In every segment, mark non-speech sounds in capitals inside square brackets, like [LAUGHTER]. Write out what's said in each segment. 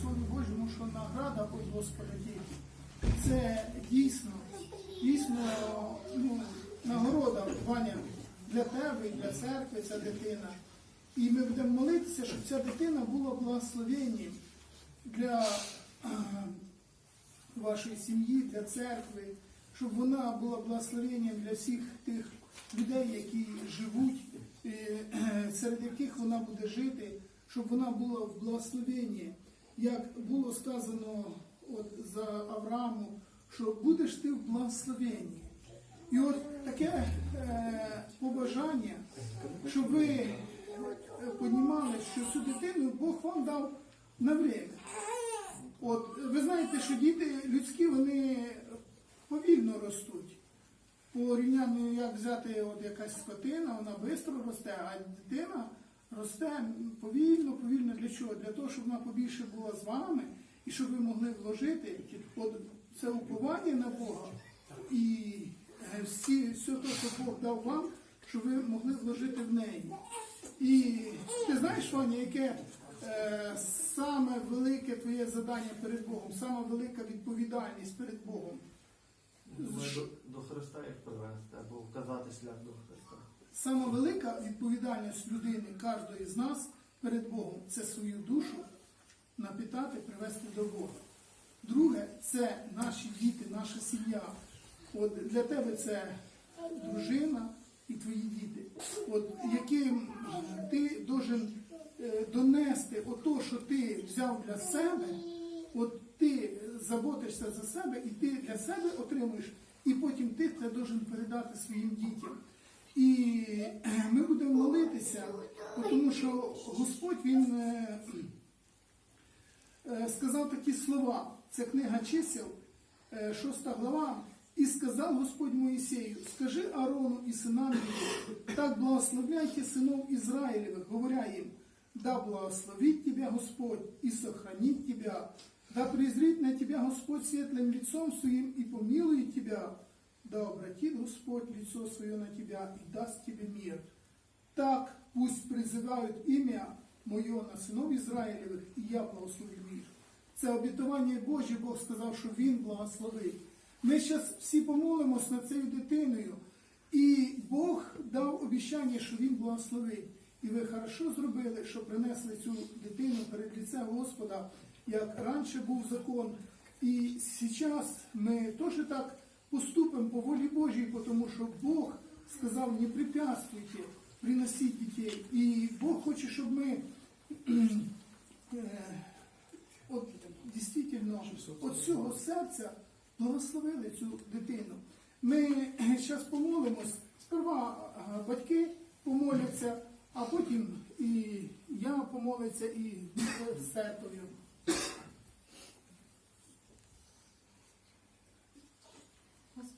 Слові Божому, що награда від Господа тільки. Це дійсно, дійсно ну, нагорода, Ваня, для тебе і для церкви ця дитина. І ми будемо молитися, щоб ця дитина була благословенням для вашої сім'ї, для церкви, щоб вона була благословенням для всіх тих людей, які живуть, е, е, серед яких вона буде жити, щоб вона була в благословенні. Як було сказано от за Аврааму, що будеш ти в благословенні. І от таке е, побажання, щоб ви е, понімали, що цю дитину Бог вам дав на время. От ви знаєте, що діти людські вони повільно ростуть. Порівнянню, як взяти от якась скотина, вона швидко росте, а дитина росте повільно, повільно для чого? Для того, щоб вона побільше була з вами і щоб ви могли вложити це уповання на Бога і е, всі, все те, що Бог дав вам, щоб ви могли вложити в неї. І ти знаєш, Ваня, яке е, саме велике твоє завдання перед Богом, саме велика відповідальність перед Богом. Думаю, до, до Христа їх привести або вказати шлях до Христа. Сама велика відповідальність людини, кожної з нас перед Богом це свою душу напитати, привести до Бога. Друге, це наші діти, наша сім'я. От для тебе це дружина і твої діти, от яким ти должен е, донести ото, що ти взяв для себе, от ти заботишся за себе, і ти для себе отримуєш, і потім ти це должен передати своїм дітям. І е, ми будемо молитися, тому що Господь Він е, е, сказав такі слова. Це книга чисел, е, 6 глава. І сказав Господь Моїсею, скажи Аарону і синам його, так благословляйте синов Израилевых, говоря им, да благословит тебя Господь и сохранит тебя, да презрит на тебя Господь светлым лицом своим и помилует тебя, да обратит Господь лицо свое на тебя и даст тебе мир. Так пусть призывают имя Моє на синов Ізраїлевих, і я благословлю їх. Це обітування Боже, Бог сказав, що Він благословить. Ми зараз всі помолимось над цією дитиною, і Бог дав обіцяння, що Він благословить. І ви хорошо зробили, що принесли цю дитину перед лице Господа, як раніше був закон. І зараз ми теж так поступимо по волі Божій, тому що Бог сказав, не препятствуйте приносити дітей. І Бог хоче, щоб ми [CLEARS THROAT] е, от дійсно от цього серця благословили цю дитину. Ми [CLEARS THROAT] зараз помолимось. Сперва е, батьки помоляться, а потім і я помолиться, і з церков'ю.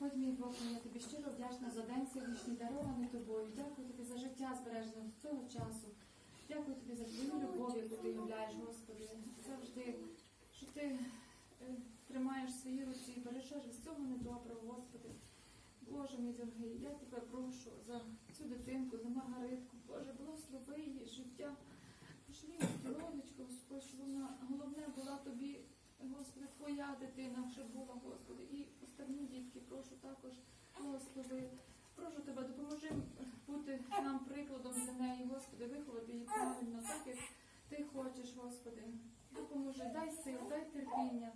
Господь мій Бог, я тобі щиро вдячна за день сьогоднішній дарований тобою. Дякую тобі за життя збережене з цього часу. Дякую тобі за твою любов, яку ти являєш, Господи. Завжди, що ти е, тримаєш в своїй руці і бережеш з цього недоброго, Господи. Боже мій дорогий, я тебе прошу за цю дитинку, за Маргаритку. Боже, благослови її життя. Пошлі здоров'ячко, Господь, щоб вона головне була тобі, Господи, твоя дитина, щоб була, Господи, і остальні дітки, прошу також благослови. Прошу тебе, допоможи бути нам прикладом для неї, Господи, виховати її правильно, так як ти хочеш, Господи. Допоможи, дай сил, дай терпіння,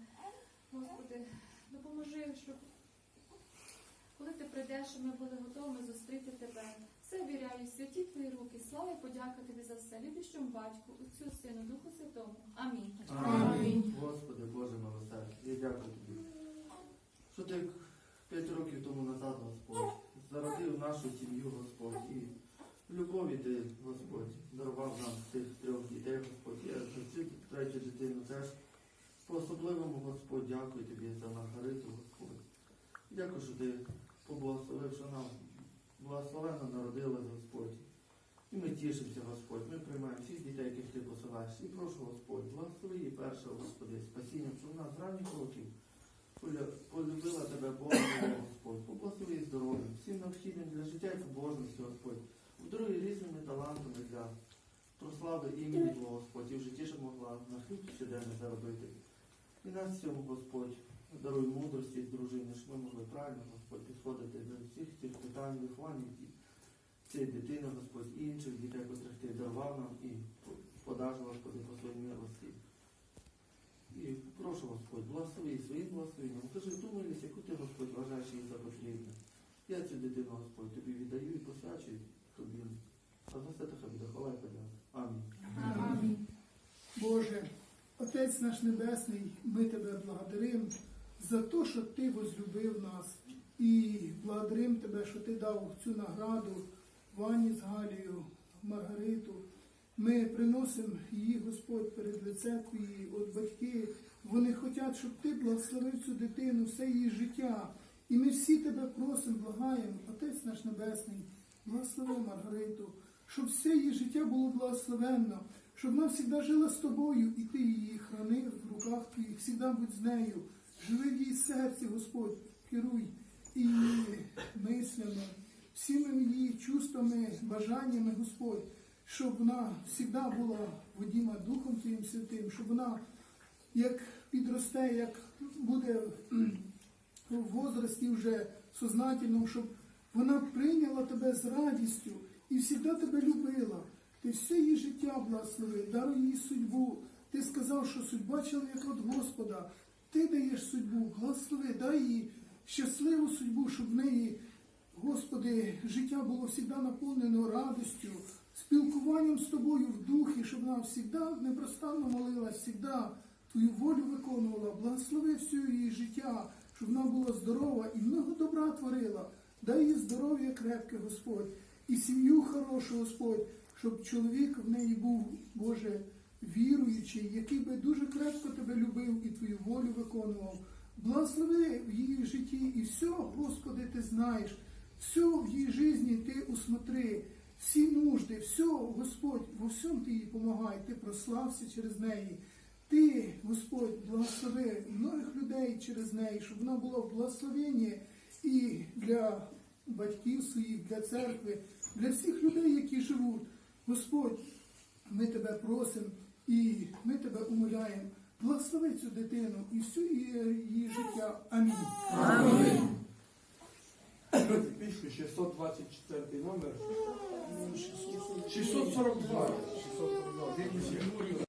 Господи, допоможи, щоб коли ти прийдеш, ми були готові зустріти тебе. Все віряю, святі твої руки, слава і подяка тобі за все. Любіщому батьку, Отцю, Сину, Духу Святому. Амінь. Амінь. Господи, Боже милосердний, я дякую тобі. Що ти п'ять років тому назад, Господь, зародив нашу сім'ю, Господь, і в любові ти, Господь, дарував нам цих трьох дітей, Господь. Я за цю третю дитину теж по-особливому, Господь, дякую тобі за Маргариту, Господь. Дякую, що ти поблагословив, що нам благословенно народилась, Господь. І ми тішимося, Господь. Ми приймаємо всіх дітей, яких ти посилаєш. І прошу, Господь, благослови її перше, Господи, спасінням, щоб вона з ранніх років поля- полюбила тебе, Бога, Господь. Поблагослови її здоров'ям, всім необхідним для життя і побожності, Господь. Вдруге різними талантами для прослави імені Твого, Господь, і в житті, щоб могла на хліб щоденно заробити. І нас цьому, Господь, даруй мудрості, дружини, щоб ми могли правильно, Господь, підходити до всіх цих питань, виховання цієї дитини, Господь, і інших дітей, котрих ти дарував нам і подаж, Господи, по своїй милості. І прошу, Господь, благослови своїм благословенням. Кажи ту милість, яку ти, Господь, вважаєш її за потрібне. Я цю дитину, Господь, тобі віддаю і посвячую тобі. А за це тебе і подяка. Амінь. Амінь. Боже, Отець наш Небесний, ми тебе благодаримо за те, що Ти возлюбив нас. І благодаримо Тебе, що Ти дав цю награду Вані з Галією, Маргариту. Ми приносимо її, Господь, перед лице Твої, от батьки. Вони хочуть, щоб Ти благословив цю дитину, все її життя. І ми всі тебе просимо, благаємо, Отець наш Небесний, благослови Маргариту, щоб все її життя було благословенно, щоб вона завжди жила з тобою, і ти її хранив в руках твоїх, завжди будь з нею. Живи в її серці, Господь, керуй її мислями, всіми її чувствами, бажаннями, Господь, щоб вона завжди була водіма Духом Твоїм Святим, щоб вона як підросте, як буде в возрасті вже сознательному, щоб вона прийняла тебе з радістю і завжди тебе любила. Ти все її життя благослови, даруй їй судьбу. Ти сказав, що судьба чоловіка від Господа. Ти даєш судьбу, благослови, дай їй щасливу судьбу, щоб в неї, Господи, життя було завжди наповнено радістю, спілкуванням з тобою в духі, щоб вона завжди непростанно молилась, завжди твою волю виконувала, благослови всю її життя, щоб вона була здорова і много добра творила. Дай їй здоров'я крепке, Господь, і сім'ю хорошу, Господь, щоб чоловік в неї був, Боже, віруючий, який би дуже крепко тебе любив і твою волю виконував. Благослови в її житті і все, Господи, ти знаєш, все в її житті ти усмотри, всі нужди, все, Господь, во всьому ти їй помагай, ти прослався через неї. Ти, Господь, благослови многих людей через неї, щоб вона була в благословенні і для батьків своїх, для церкви, для всіх людей, які живуть. Господь, ми тебе просимо і ми тебе умоляємо. Благослови цю дитину і всю її, життя. Амінь. Амінь. Пишу 624 номер. 642. 642. Дивлюсь,